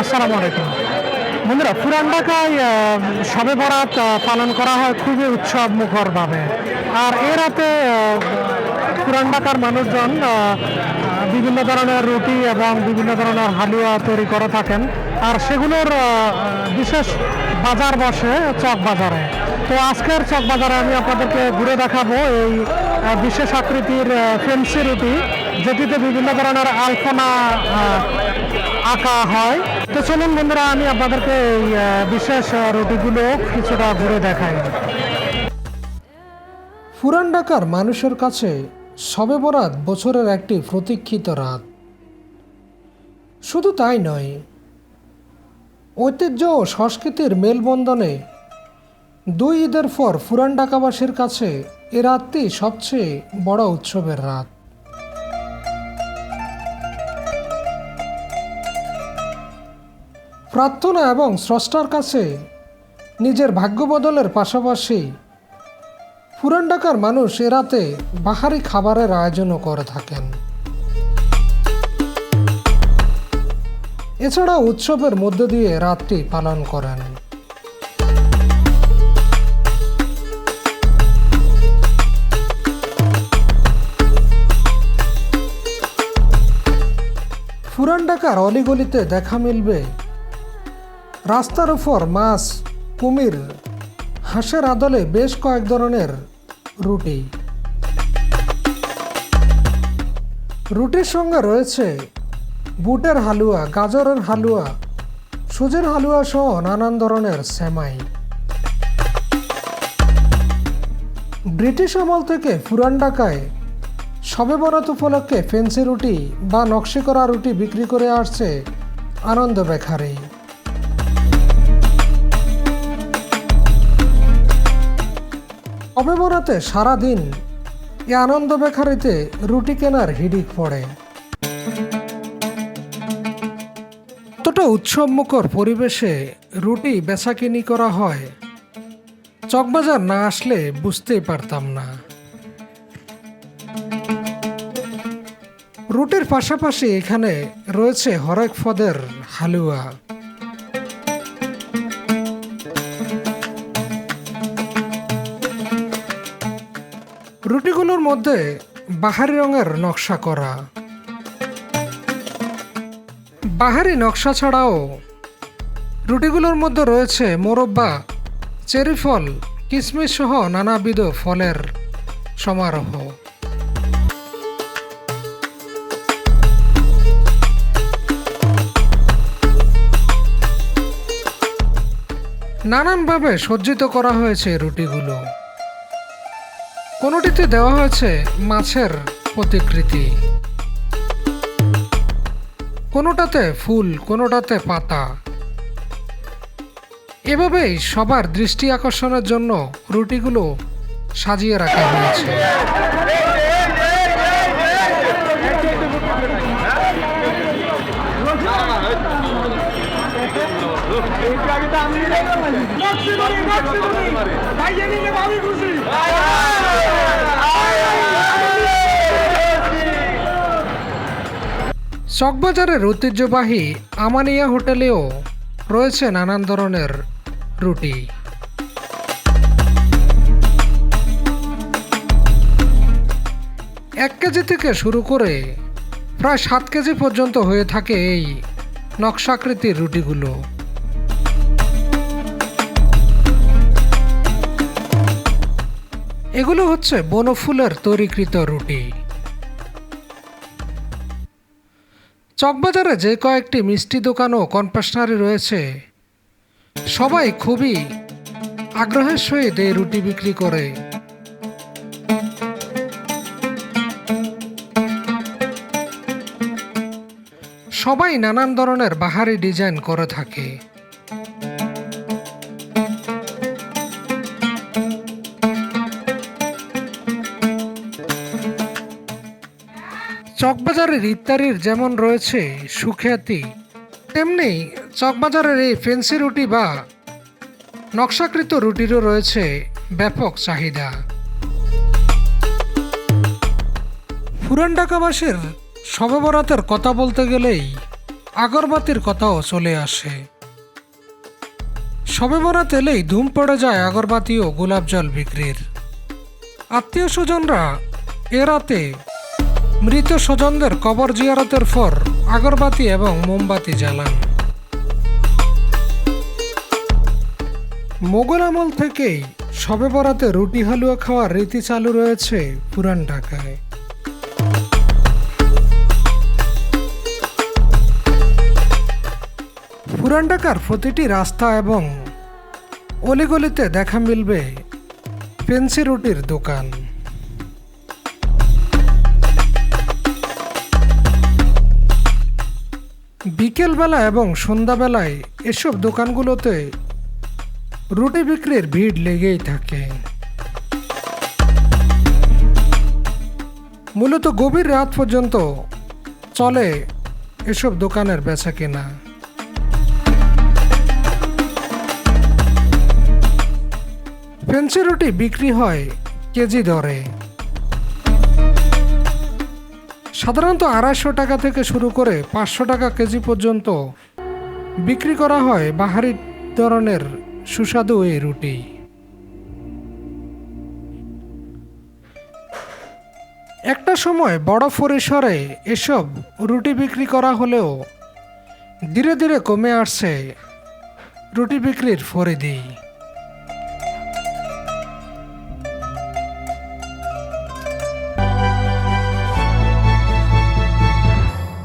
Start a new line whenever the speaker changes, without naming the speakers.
আসসালামু আলাইকুম। বন্ধুরা পুরান ঢাকায় সবে বরাত পালন করা হয় খুবই উৎসব মুখরভাবে আর এ রাতে পুরান ঢাকার মানুষজন বিভিন্ন ধরনের রুটি এবং বিভিন্ন ধরনের হালুয়া তৈরি করে থাকেন। আর সেগুলোর বিশেষ বাজার বসে চক বাজারে। তো আজকের চক বাজারে আমি আপনাদেরকে ঘুরে দেখাবো এই বিশেষ আকৃতির ফেন্সি রুটি। যেটিতে বিভিন্ন ধরনের আলপনা আঁকা হয়। তো চলুন বন্ধুরা, আমি আপনাদেরকে এই বিশেষ রুটিগুলো কিছুটা ঘুরে দেখাই।
পুরান ঢাকার মানুষের কাছে শবে বরাত বছরের একটি প্রতীক্ষিত রাত। শুধু তাই নয়, ঐতিহ্য ও সংস্কৃতির মেলবন্ধনে দুই ঈদের পর পুরান ঢাকাবাসীর কাছে এ রাতটি সবচেয়ে বড় উৎসবের রাত। প্রার্থনা এবং স্রষ্টার কাছে নিজের ভাগ্য বদলের পাশাপাশি পুরান ঢাকার মানুষ এ রাতে বাহারি খাবারের আয়োজনও করে থাকেন। এছাড়া উৎসবের মধ্য দিয়ে রাতটি পালন করেন। পুরান ঢাকার অলিগলিতে দেখা মিলবে রাস্তার উপর মাছ, কুমির, হাঁসের আদলে বেশ কয়েক ধরনের রুটি। রুটির সঙ্গে রয়েছে বুটের হালুয়া, গাজরের হালুয়া, সুজের হালুয়া সহ নানান ধরনের সেমাই। ব্রিটিশ আমল থেকে পুরান ঢাকায় সবে বরাত উপলক্ষে ফেন্সি রুটি বা নকশি করা রুটি বিক্রি করে আসছে আনন্দ বেখারি অবেবরাতে সারাদিন এ আনন্দ বেখারিতে রুটি কেনার হিডিক পড়ে। এতটা উৎসবমুখর পরিবেশে রুটি বেচাকিনি করা হয়, চকবাজার না আসলে বুঝতেই পারতাম না। রুটির পাশাপাশি এখানে রয়েছে হরেক ফদের হালুয়া। রুটিগুলোর মধ্যে বাহারি রঙের নকশা করা। বাহারি নকশা ছাড়াও রুটিগুলোর মধ্যে রয়েছে মোরব্বা, চেরি ফল কিশমিশ সহ নানাবিধ ফলের সমারোহ। নানানভাবে সজ্জিত করা হয়েছে রুটিগুলো। কোনোটিতে দেওয়া হয়েছে মাছের প্রতিকৃতি। কোনোটাতে ফুল, কোনোটাতে পাতা। এভাবেই সবার দৃষ্টি আকর্ষণের জন্য রুটিগুলো সাজিয়ে রাখা হয়েছে। চকবাজারের ঐতিহ্যবাহী আমানিয়া হোটেলেও রয়েছে নানান ধরনের রুটি। এক কেজি থেকে শুরু করে প্রায় সাত কেজি পর্যন্ত হয়ে থাকে এই নকশাকৃতির রুটিগুলো। এগুলো হচ্ছে বনফুলের তৈরিকৃত রুটি। চকবাজারে যে কয়েকটি মিষ্টি দোকান ও কনফেশনারি রয়েছে, সবাই খুবই আগ্রহের সহিত এই রুটি বিক্রি করে। সবাই নানান ধরনের বাহারি ডিজাইন করে থাকে। চকবাজারের ইত্যাদির যেমন রয়েছে সুখ্যাতি, তেমনি চকবাজারের এই ফেন্সি রুটি বা নকশাকৃত রুটিরও রয়েছে ব্যাপক চাহিদা। পুরান ঢাকাবাসীর শবে বরাতের কথা বলতে গেলেই আগরবাতির কথাও চলে আসে। সবে বরাত এলেই ধুম পড়ে যায় আগরবাতি ও গোলাপ জল বিক্রির। আত্মীয় স্বজনরা এ রাতে মৃত স্বজনদের কবর জিয়ারতের পর আগরবাতি এবং মোমবাতি জ্বালান। মোগল আমল থেকেই সবে বরাতে রুটি হালুয়া খাওয়ার রীতি চালু রয়েছে পুরান ঢাকায়। পুরান ঢাকার প্রতিটি রাস্তা এবং অলিগলিতে দেখা মিলবে ফেন্সি রুটির দোকান। বিকেলবেলা এবং সন্ধ্যাবেলায় এসব দোকানগুলোতে রুটি বিক্রির ভিড় লেগেই থাকে। মূলত গভীর রাত পর্যন্ত চলে এসব দোকানের বেচা কেনা ফেন্সি রুটি বিক্রি হয় কেজি দরে। সাধারণত আড়াইশো টাকা থেকে শুরু করে পাঁচশো টাকা কেজি পর্যন্ত বিক্রি করা হয় বাহারি ধরনের সুস্বাদু এই রুটি। একটা সময় বড় পরিসরে এসব রুটি বিক্রি করা হলেও ধীরে ধীরে কমে আসছে রুটি বিক্রির ফরিদি